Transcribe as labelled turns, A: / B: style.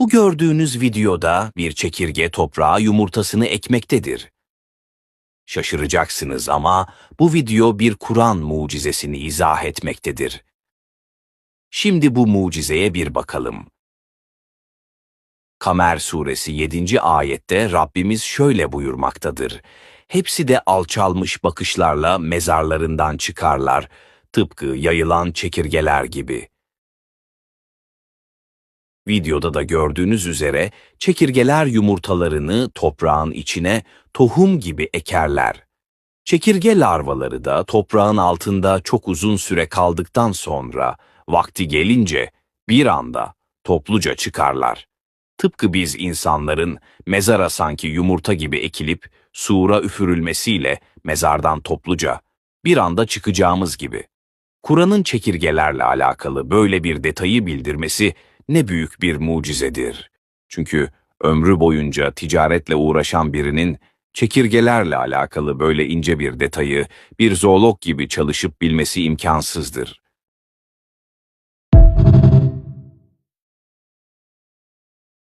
A: Bu gördüğünüz videoda bir çekirge toprağa yumurtasını ekmektedir. Şaşıracaksınız ama bu video bir Kur'an mucizesini izah etmektedir. Şimdi bu mucizeye bir bakalım. Kamer suresi 7. ayette Rabbimiz şöyle buyurmaktadır. Hepsi de alçalmış bakışlarla mezarlarından çıkarlar, tıpkı yayılan çekirgeler gibi. Videoda da gördüğünüz üzere çekirgeler yumurtalarını toprağın içine tohum gibi ekerler. Çekirge larvaları da toprağın altında çok uzun süre kaldıktan sonra vakti gelince bir anda topluca çıkarlar. Tıpkı biz insanların mezara sanki yumurta gibi ekilip sura üfürülmesiyle mezardan topluca bir anda çıkacağımız gibi. Kur'an'ın çekirgelerle alakalı böyle bir detayı bildirmesi ne büyük bir mucizedir. Çünkü ömrü boyunca ticaretle uğraşan birinin çekirgelerle alakalı böyle ince bir detayı bir zoolog gibi çalışıp bilmesi imkansızdır.